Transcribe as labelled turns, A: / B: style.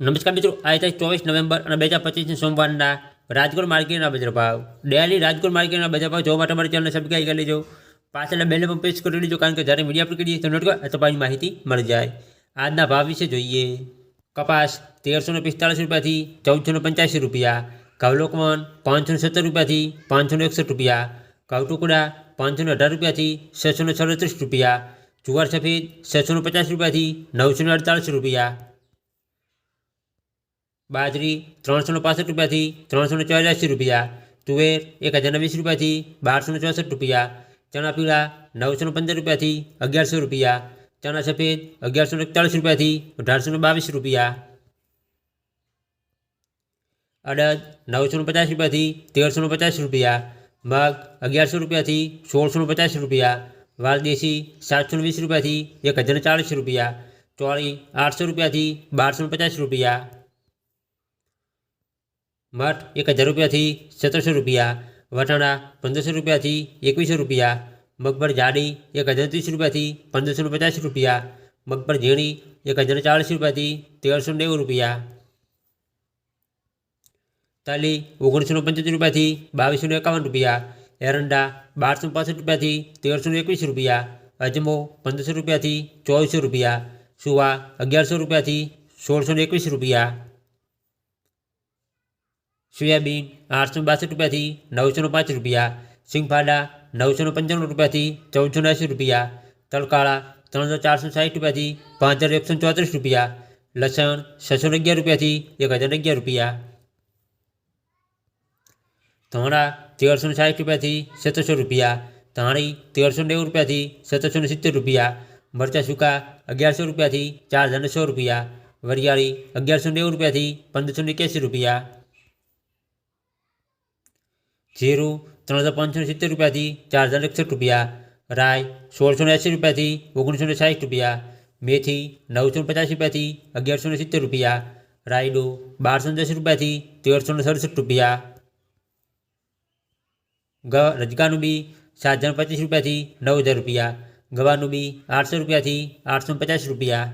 A: નમસ્કાર મિત્રો આજે તારીખ ચોવીસ નવેમ્બર અને બે હજાર પચીસની સોમવારના રાજકોટ માર્કેટના બજાર ભાવ ડેલી રાજકોટ માર્કેટના બજાર ભાવ જોવા માટે અમારી ચેનલને સબસ્ક્રાઈબ કરી લેજો પાછળના બેલને પણ પ્રેસ કરી લેજો કારણ કે જ્યારે મીડિયા પર કરીએ તો નોટ તમારી માહિતી મળી જાય આજના ભાવ વિશે જોઈએ કપાસ તેરસો ને પિસ્તાળીસ રૂપિયાથી ચૌદસો ને પંચ્યાસી રૂપિયા ઘઉલોકમન પાંચસો ને સત્તર રૂપિયાથી પાંચસો ને એકસઠ રૂપિયા ઘઉ ટુકડા પાંચસો ને અઢાર રૂપિયાથી છસો ને સડત્રીસ રૂપિયા જુવાર સફેદ છસો ને પચાસ રૂપિયાથી નવસો ને અડતાલીસ રૂપિયા બાજરી ત્રણસો પાસઠ રૂપિયાથી ત્રણસો ચોર્યાસી રૂપિયા, તુવેર એક હજાર વીસ રૂપિયાથી બારસો ચોસઠ રૂપિયા, ચણા પીળા નવસો પંદર રૂપિયાથી અગિયારસો રૂપિયા, ચણા સફેદ અગિયારસો એકતાળીસ રૂપિયાથી અઢારસો બાવીસ રૂપિયા. અડદ નવસો પચાસ રૂપિયાથી તેરસો પચાસ રૂપિયા, મગ અગિયારસો રૂપિયાથી સોળસો પચાસ રૂપિયા, વાલદેશી સાતસો વીસ રૂપિયાથી એક હજાર ચાળીસ રૂપિયા, ચોળી આઠસો રૂપિયાથી બારસો પચાસ રૂપિયા. મઠ એક હજાર રૂપિયાથી સત્તરસો રૂપિયા, વટાણા પંદરસો રૂપિયાથી એકવીસો રૂપિયા, મગફળ જાડી એક હજાર ત્રીસ રૂપિયાથી પંદરસો પચાસ રૂપિયા, મગફળ ઝીણી એક હજાર ચાલીસ રૂપિયાથી તેરસો નેવું રૂપિયા. તાલી ઓગણીસો પંચોતેર રૂપિયાથી બાવીસો એકાવન રૂપિયા, એરંડા બારસો પાસઠ રૂપિયાથી તેરસો એકવીસ રૂપિયા, અજમો પંદરસો રૂપિયાથી ચોવીસો રૂપિયા, સુવા અગિયારસો રૂપિયાથી સોળસો એકવીસ રૂપિયા. સોયાબીન આઠસો બાસઠ રૂપિયાથી નવસો પાંચ રૂપિયા સિંગફાડા નવસો પંચાણું રૂપિયાથી ચૌદસો એંસી રૂપિયા તલકાળા ત્રણસો ચારસો સાઠ રૂપિયાથી પાંચ હજાર એકસો ચોત્રીસ રૂપિયા લસણ છસો અગિયાર રૂપિયાથી એક હજાર અગિયાર રૂપિયા ધાણા તેરસો સાઠ રૂપિયાથી સત્તરસો રૂપિયા ધાણી તેરસો નેવું રૂપિયાથી સત્તરસો સિત્તેર રૂપિયા મરચાં સૂકા અગિયારસો રૂપિયાથી ચાર હજાર સો રૂપિયા વરિયાળી અગિયારસો નેવું રૂપિયાથી પંદરસો એક્યાસી રૂપિયા જીરું ત્રણ હજાર પાંચસો સિત્તેર રૂપિયાથી ચાર હજાર એકસઠ રૂપિયા રાય સોળસો એંસી રૂપિયાથી ઓગણીસો સાઠ રૂપિયા મેથી નવસો પચાસ રૂપિયાથી અગિયારસો સિત્તેર રૂપિયા રાયડો બારસો દસ રૂપિયાથી તેરસો સડસઠ રૂપિયા ગ રજગાનું બી સાત હજાર પચીસ રૂપિયાથી નવ હજાર રૂપિયા ગવાનું બી આઠસો રૂપિયાથી આઠસો પચાસ રૂપિયા